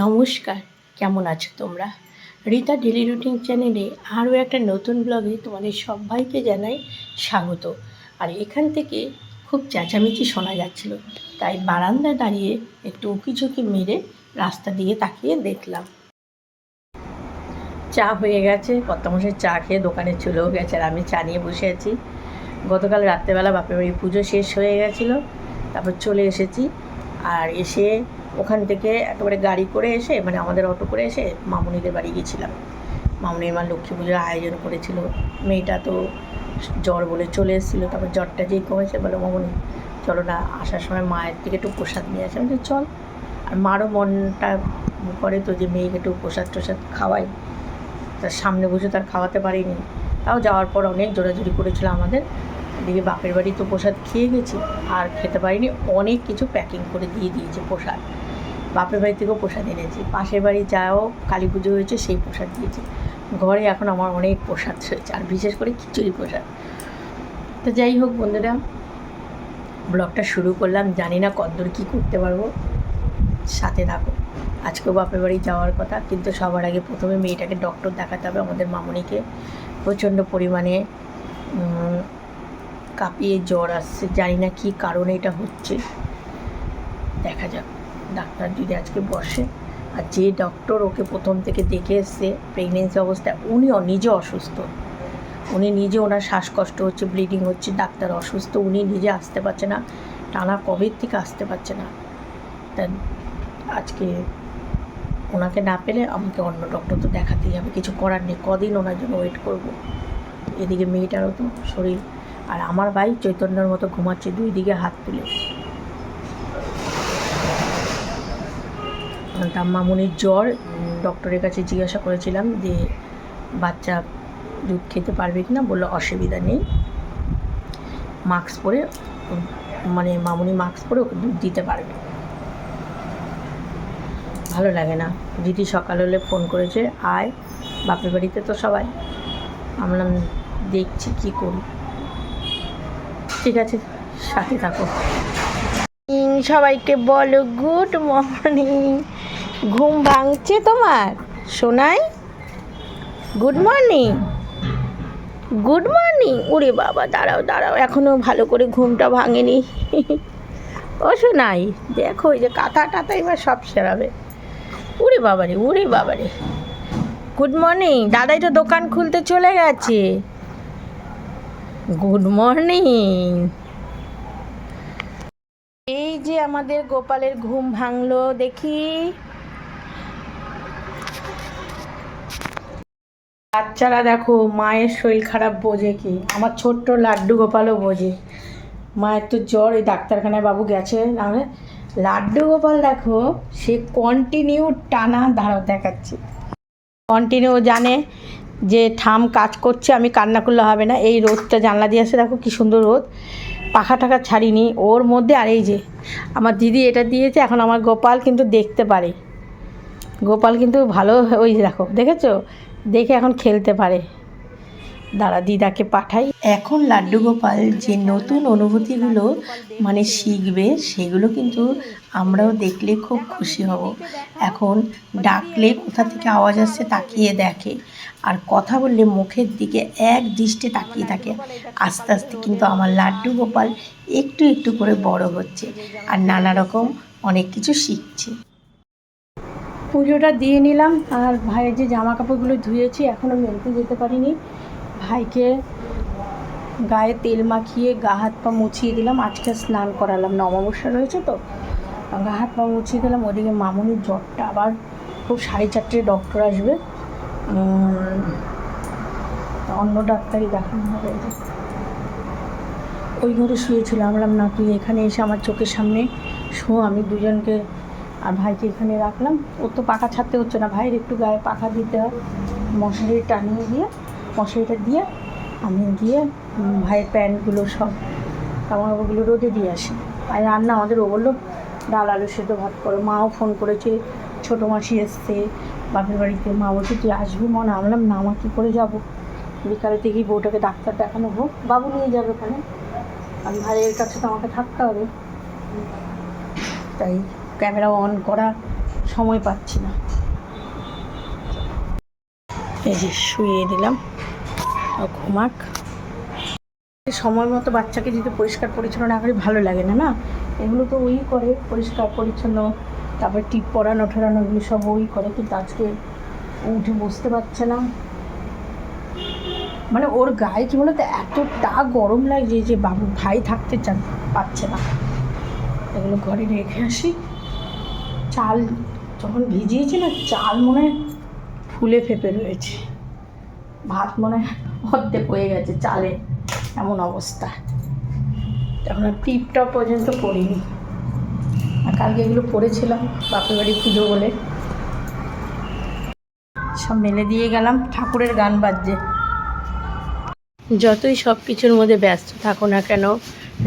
নমস্কার, কেমন আছো তোমরা? রীতা ডেলি রুটিন চ্যানেলে আরও একটা নতুন ব্লগে তোমাদের সবাইকে জানাই স্বাগত। আর এখান থেকে খুব চেঁচামেচি শোনা যাচ্ছিল, তাই বারান্দায় দাঁড়িয়ে একটু উঁকিঝুঁকি মেরে রাস্তা দিয়ে তাকিয়ে দেখলাম। চা হয়ে গেছে, কর্তামশাই চা খেয়ে দোকানে চলেও গেছে আর আমি চা নিয়ে বসে আছি। গতকাল রাত্রেবেলা বাপের বাড়ি পুজো শেষ হয়ে গেছিল, তারপর চলে এসেছি। আর এসে ওখান থেকে একেবারে গাড়ি করে এসে মানে আমাদের অটো করে এসে মামুনিদের বাড়ি গেছিলাম মামুনির মা লক্ষ্মী পুজোর আয়োজন করেছিল। মেয়েটা তো জ্বর বলে চলে এসেছিল। তারপর জ্বরটা যেই কমেছে বলো মামুনি, চলো না, আসার সময় মায়ের থেকে একটু প্রসাদ নিয়ে আসে। আমি চল। আর মারও মনটা করে তো যে মেয়েকে একটু প্রসাদ টোসাদ খাওয়াই। তার সামনে বসে তার খাওয়াতে পারিনি। তাও যাওয়ার পর অনেক জোরাজুরি করেছিল আমাদের। এদিকে বাপের বাড়ি তো প্রসাদ খেয়ে গেছি। আর খেতে পারিনি। অনেক কিছু প্যাকিং করে দিয়ে দিয়েছে প্রসাদ। বাপের বাড়ি থেকেও প্রসাদ এনেছি। পাশের বাড়ি যাও, কালী পুজো হয়েছে, সেই প্রসাদ দিয়েছি। ঘরে এখন আমার অনেক প্রসাদ হয়েছে আর বিশেষ করে খিচুড়ি প্রসাদ। তো যাই হোক বন্ধুরা, ব্লগটা শুরু করলাম। জানি না কদ্দূর কী করতে পারব। সাথে থাকো। আজকেও বাপের বাড়ি যাওয়ার কথা, কিন্তু সবার আগে প্রথমে মেয়েটাকে ডক্টর দেখাতে হবে, আমাদের মামনিকে। প্রচণ্ড পরিমাণে কাঁপিয়ে জ্বর আসছে। জানি না কী কারণে এটা হচ্ছে। দেখা যাক। ডাক্তার যদি আজকে বসে, আর যে ডক্টর ওকে প্রথম থেকে দেখে এসছে প্রেগনেন্সি অবস্থায়, উনি নিজে অসুস্থ। উনি নিজে ওনার শ্বাসকষ্ট হচ্ছে ব্লিডিং হচ্ছে, ডাক্তার অসুস্থ, উনি নিজে আসতে পারছে না, টানা কবের থেকে আসতে পারছে না। তা আজকে ওনাকে না পেলে আমাকে অন্য ডক্টর তো দেখাতেই হবে। কিছু করার নেই, কদিন ওনার জন্য ওয়েট করব। এদিকে মেয়েটারও তো শরীর, আর আমার ভাই চৈতন্যর মতো ঘুমাচ্ছে, দুই দিকে হাত তুলে। মামুনির জ্বর ডক্টরের কাছে জিজ্ঞাসা করেছিলাম যে, বাচ্চা দুধ খেতে পারবে কি না বলল, অসুবিধা নেই। মাস্ক পরে মানে মামুনি মাস্ক পরে ওকে দুধ দিতে পারবে। ভালো লাগে না। দিদি সকাল হলে ফোন করেছে, আয়, বাপের বাড়িতে তো সবাই। আমরা দেখছি কি করি। ঠিক আছে, সাথে থাকো। সবাইকে বলো, গুড মর্নিং। ঘুম ভাঙছে তোমার? শোনাই গুড মর্নিং গুড মর্নিং ওরে বাবা, দাঁড়াও দাঁড়াও এখনও ভালো করে ঘুমটা ভাঙেনি। ও শোনাই দেখো ওই যে কাঁথা টাথা এবার সব সেরাবে। উরে বাবারে উরে বাবারে গুড মর্নিং দাদাই তো দোকান খুলতে চলে গেছে। গুড মর্নিং এই যে আমাদের গোপালের ঘুম ভাঙলো, দেখি। বাচ্চারা দেখো, মায়ের শরীর খারাপ বোঝে কি? আমার ছোট্ট লাড্ডু গোপালও বোঝে। মায়ের তো জ্বর, এই ডাক্তারখানায় বাবু গেছে নাহলে লাড্ডু গোপাল দেখো, সে কন্টিনিউ টানা ধারা দেখাচ্ছে। কন্টিনিউ জানে যে ঠাম কাজ করছে, আমি কান্না করলে হবে না। এই রোদটা জানলা দিয়ে আসে, দেখো কি সুন্দর রোদ। পাখা টাখা ছাড়িনি। ওর মধ্যে, আর এই যে, আমার দিদি এটা দিয়েছে, এখন আমার গোপাল কিন্তু দেখতে পারে। গোপাল কিন্তু ভালো, ওই দেখো, দেখেছ? দেখে এখন খেলতে পারে। দাঁড়া, দিদাকে পাঠাই। এখন লাড্ডু গোপাল যে নতুন অনুভূতিগুলো মানে শিখবে, সেগুলো কিন্তু আমরাও দেখলে খুব খুশি হব। এখন ডাকলে কোথা থেকে আওয়াজ আসছে তাকিয়ে দেখে আর কথা বললে মুখের দিকে এক দৃষ্টে তাকিয়ে থাকে। আস্তে আস্তে কিন্তু আমার লাড্ডু গোপাল একটু একটু করে বড় হচ্ছে আর নানা রকম অনেক কিছু শিখছে। পুজোটা দিয়ে নিলাম। আর ভাইয়ের যে জামা কাপড়গুলো ধুয়েছি, এখনও মেলতে যেতে পারিনি। ভাইকে গায়ে তেল মাখিয়ে গা হাত পা মুছিয়ে দিলাম। আজকে স্নান করালাম নববর্ষা রয়েছে তো। গা হাত পা মুছিয়ে দিলাম, ওদিকে মামুনির জ্বরটা আবার খুব সাড়ে চারটে ডক্টর আসবে। অন্য ডাক্তারই দেখানো হবে। ওই ঘরে শুয়েছিল আমি বললাম না, তুই এখানে এসে আমার চোখের সামনে শো, আমি দুজনকে আর ভাইকে এখানে রাখলাম। ওর তো পাখা ছাড়তে হচ্ছে না, ভাইয়ের একটু গায়ে পাখা দিতে হয়। মশারি টানিয়ে দিয়ে, মশারিটা দিয়ে আমি গিয়ে ভাইয়ের প্যান্টগুলো সব কাপড়গুলো রোদে দিয়ে আসি। আর রান্না আমাদের ও বলল, ডাল, আলু সেদ্ধ ভাত করো। মাও ফোন করেছে, ছোটো মাসি এসছে, বাপের বাড়িতে। মা বলছে, তুই আসবি? মনে আমি বললাম, না আমার কী করে যাব? বিকালে থেকেই বউটাকে ডাক্তার দেখানো হোক। বাবু নিয়ে যাবে ওখানে। আর ভাইয়ের কাছে তো আমাকে থাকতে হবে। তাই ক্যামেরা অন করা সময় পাচ্ছি না। এই যে শুয়ে দিলাম। ঘুমাক। সময় মতো বাচ্চাকে যদি পরিষ্কার পরিচ্ছন্ন না করি ভালো লাগে না না? এগুলো তো ওই করে পরিষ্কার পরিচ্ছন্ন, তারপরে টিপ পরানো ঠেরানো এগুলো সব ওই করে, কিন্তু আজকে উঠে বসতে পারছে না। মানে ওর গায়ে কি বলতো এতটা গরম লাগছে যে বাবু ভাই থাকতে চান, পাচ্ছে না। এগুলো ঘরে রেখে আসি। চাল যখন ভিজিয়েছি না চাল মনে ফুলে ফেপে রয়েছে। ভাত মনে অর্ধেক হয়ে গেছে চালে, এমন অবস্থা। তখন আর টিপটপ পর্যন্ত পড়িনি। আর কালকে এগুলো পড়েছিলাম, বাপের বাড়ি পুজো বলে। সব মেলে দিয়ে গেলাম, ঠাকুরের গান বাজছে। যতই সব কিছুর মধ্যে ব্যস্ত থাকো না কেন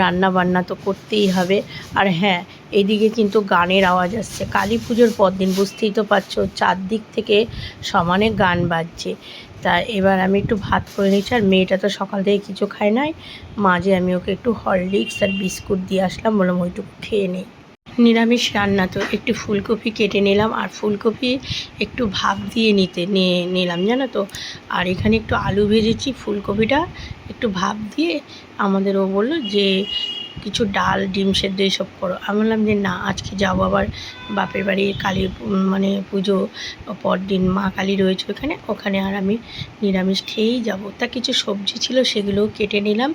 রান্না বান্না তো করতেই হবে। আর হ্যাঁ এইদিকে কিন্তু গানের আওয়াজ আসছে। কালী পুজোর পরদিন, বুঝতেই তো পারছ, চারদিক থেকে সমানে গান বাজছে। তা এবার আমি একটু ভাত করে নিচ্ছি, আর মেয়েটা তো সকাল থেকে কিছু খায় নাই। মাঝে আমি ওকে একটু হরলিক্স আর বিস্কুট দিয়ে আসলাম, বললাম ওইটুকু খেয়ে নেই নিরামিষ রান্না তো, একটু ফুলকপি কেটে নিলাম, আর ফুলকপি একটু ভাপ দিয়ে নিতে নিয়ে নিলাম, জানো তো। আর এখানে একটু আলু ভেজেছি ফুলকপিটা, একটু ভাপ দিয়ে। আমাদের ও বলল যে কিছু ডাল, ডিম সেদ্ধ এসব করো। আমি বললাম যে, না, আজকে যাব আবার বাপের বাড়ি কালী মানে পুজো পরদিন। মা কালী রয়েছে ওখানে। ওখানে আর আমি নিরামিষ খেয়েই যাব। তা কিছু সবজি ছিল, সেগুলোও কেটে নিলাম।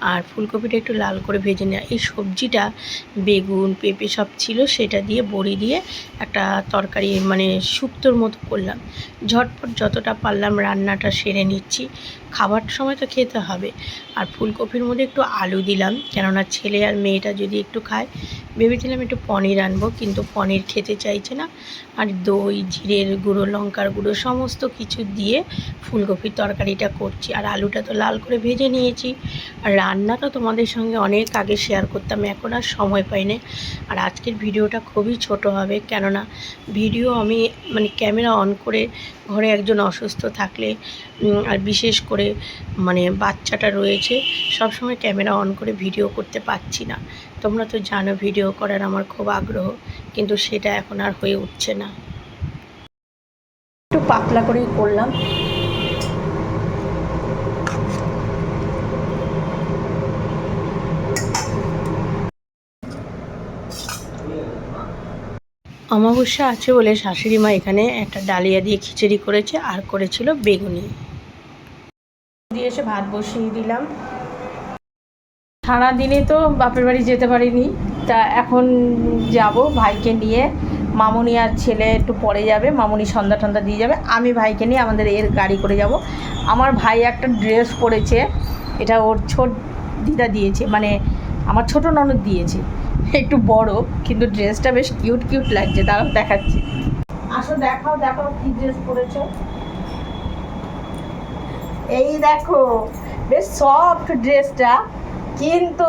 আর ফুলকপিটা একটু লাল করে ভেজে নিলাম। এই সবজিটা বেগুন, পেঁপে সব ছিল, সেটা দিয়ে বড়ি দিয়ে একটা তরকারি মানে শুক্তোর মতো করলাম। ঝটপট যতটা পারলাম রান্নাটা সেরে নিচ্ছি। খাবার সময় তো খেতে হবে। আর ফুলকপির মধ্যে একটু আলু দিলাম, কেননা ছেলে আর মেয়েটা যদি একটু খায় ভেবেছিলাম একটু পনির আনব, কিন্তু পনির খেতে চাইছে না। আর দই, জিরের গুঁড়ো, লঙ্কার গুঁড়ো সমস্ত কিছু দিয়ে ফুলকপির তরকারিটা করছি। আর আলুটা তো লাল করে ভেজে নিয়েছি। আর রান্না তো তোমাদের সঙ্গে অনেক আগে শেয়ার করতাম, এখন আর সময় পাই না। আর আজকের ভিডিওটা খুবই ছোট হবে, কেননা ভিডিও আমি মানে ক্যামেরা অন করে ঘরে একজন অসুস্থ থাকলে আর বিশেষ করে মানে বাচ্চাটা রয়েছে সব সময় ক্যামেরা অন করে ভিডিও করতে পারছি না। তোমরা তো জানো ভিডিও করার আমার খুব আগ্রহ কিন্তু সেটা এখন আর হয়ে উঠছে না। একটু পাতলা করেই করলাম। অমাবস্যা আছে বলে শাশুড়ি মা এখানে একটা ডালিয়া দিয়ে খিচুড়ি করেছে আর করেছিল বেগুনি। দিয়ে এসে ভাত বসিয়ে দিলাম। সারাদিনে তো বাপের বাড়ি যেতে পারিনি। তা এখন যাব ভাইকে নিয়ে। মামুনি আর ছেলে একটু পরে যাবে, মামুনি সন্ধ্যা টন্ধা দিয়ে যাবে। আমি ভাইকে নিয়ে আমাদের এর গাড়ি করে যাব। আমার ভাই একটা ড্রেস পরেছে, এটা ওর ছোট দিদা দিয়েছে মানে আমার ছোট ননদ দিয়েছে। একটু বড়, কিন্তু ড্রেসটা বেশ কিউট কিউট লাগছে, দাঁড়াও দেখাচ্ছি। আসো, দেখাও দেখাও কি ড্রেস পরেছো। এই দেখো, বেশ সফট ড্রেসটা। কিন্তু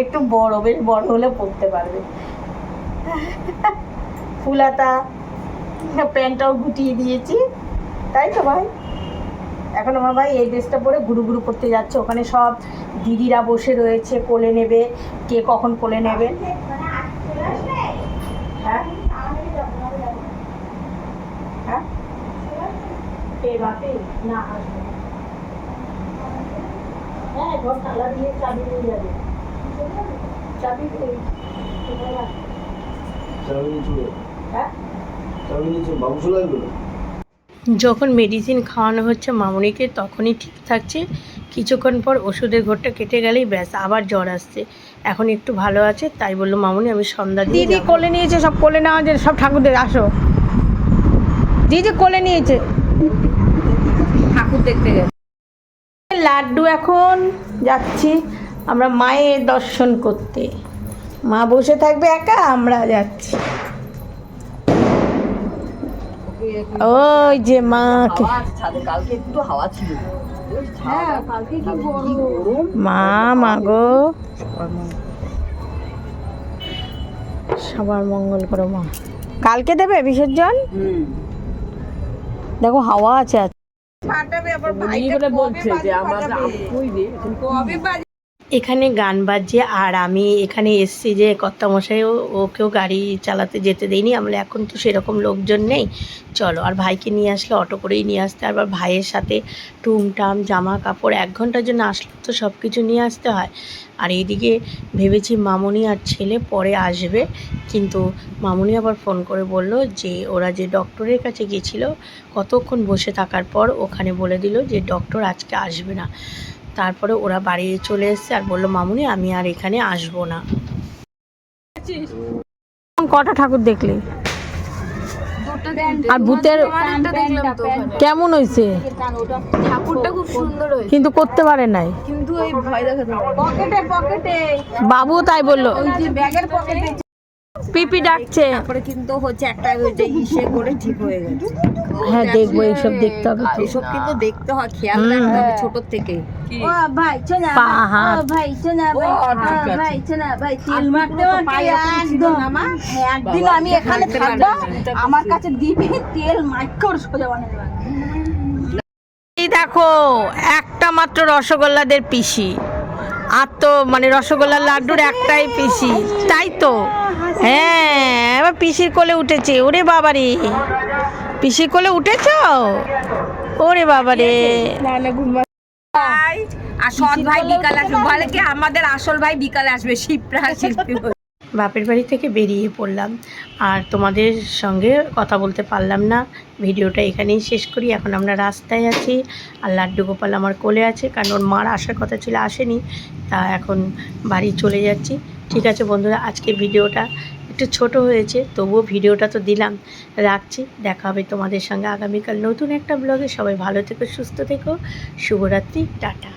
একটু বড়, বেশ বড় হলে পরতে পারবে। ফুলাতা, প্যান্টটাও গুটিয়ে দিয়েছি। তাই তো ভাই? এখন আমার ভাই এই ড্রেসটা পরে গুরু গুরু করতে যাচ্ছে। ওখানে সব দিদিরা বসে রয়েছে, কোলে নেবে। কে কখন কোলে নেবে? হ্যাঁ? হ্যাঁ। হ্যাঁ ঘর তালা দিয়ে চাবি নিয়ে যাবে। চাবি নিচে হ্যাঁ? চাবি নিচে বাবুসো লাগবে যখন মেডিসিন খাওয়ানো হচ্ছে মামুনিকে তখনই ঠিক থাকছে। কিছুক্ষণ পর ওষুধের ঘরটা কেটে গেলেই ব্যাস আবার জ্বর আসছে। এখন একটু ভালো আছে তাই বলল মামুনি আমি সন্ধ্যা দিয়ে দিদি কোলে নিয়েছে সব কোলে নেওয়া যে সব ঠাকুরদের আসো। দিদি কোলে নিয়েছে। ঠাকুর দেখতে গেছে। লাড্ডু এখন যাচ্ছি আমরা মায়ের দর্শন করতে। মা বসে থাকবে একা আমরা যাচ্ছি। ওই যে মাকে। কালকে একটু হাওয়া ছিল। হ্যাঁ কালকে কি গরম। মা মা গো। সবার মঙ্গল করো মা। কালকে দেবে বিসর্জন? দেখো হাওয়া আছে। ফাটাবে আবার ভাইটা বলে বলছে যে আমরা কই রে? কবে এখানে গান বাজছে আর আমি এখানে এসছি যে কর্তামশাইও ওকেও গাড়ি চালাতে যেতে দেয়নি। আমরা এখন তো সেরকম লোকজন নেই। চলো, আর ভাইকে নিয়ে আসলে অটো করেই নিয়ে আসতে। আবার ভাইয়ের সাথে টুমটাম জামা কাপড় এক ঘণ্টার জন্য আসলে তো সব কিছু নিয়ে আসতে হয়। আর এইদিকে ভেবেছি মামুনি আর ছেলে পরে আসবে। কিন্তু মামুনি আবার ফোন করে বলল যে, ওরা যে ডক্টরের কাছে গিয়েছিল কতক্ষণ বসে থাকার পর ওখানে বলে দিল যে, ডক্টর আজকে আসবে না। তারপরে ওরা বাড়ি চলে এসেছে আর বলল মামুনি আমি আর এখানে আসব না। কটা ঠাকুর দেখলি? আর ভূতের কেমন হয়েছে? সুন্দর কিন্তু করতে পারে নাই। কিন্তু ওই ভয় দেখাতে পারে পকেটে পকেটে বাবু তাই বলল যে ব্যাগের পকেটে পিপি ডাকছে। তারপরে কিন্তু হচ্ছে একটা যে ইসে করে ঠিক হয়ে গেছে। হ্যাঁ দেখব এইসব দেখতে হবে তো। এসব কিন্তু দেখতে হয় খেয়াল রাখতে হবে ছোট থেকে। ও ভাই ও ভাই ভাই। ভাই ভাই মারতে একদম। আমার একদিন আমি এখানে থাকব আমার কাছে দিবি তেল মাইকর সোজা বানিয়ে দেবে। দেখো একটা মাত্র রসগোল্লাদের পিসি। আর তো মানে রসগোল্লার লাড্ডুর একটাই পিসি, তাই তো? হ্যাঁ এবার পিসির কোলে উঠেছে, ওরে বাবারে। পিসির কোলে উঠেছ? ওরে বাবারে। আর সৎ ভাই, বিকালে আসবে। বলে কি আমাদের আসল ভাই বিকালে আসবে, শিবরা শিল্পী। বাপের বাড়ি থেকে বেরিয়ে পড়লাম। আর তোমাদের সঙ্গে কথা বলতে পারলাম না। ভিডিওটা এখানেই শেষ করি। এখন আমরা রাস্তায় আছি। আর লাড্ডু গোপাল আমার কোলে আছে, কারণ ওর মার আসার কথা ছিল, আসেনি। তা এখন বাড়ি চলে যাচ্ছি। ঠিক আছে বন্ধুরা, আজকে ভিডিওটা একটু ছোট হয়েছে, তবুও ভিডিওটা তো দিলাম। রাখছি। দেখা হবে তোমাদের সঙ্গে আগামীকাল নতুন একটা ব্লগে। সবাই ভালো থেকো, সুস্থ থেকো। শুভরাত্রি, টাটা।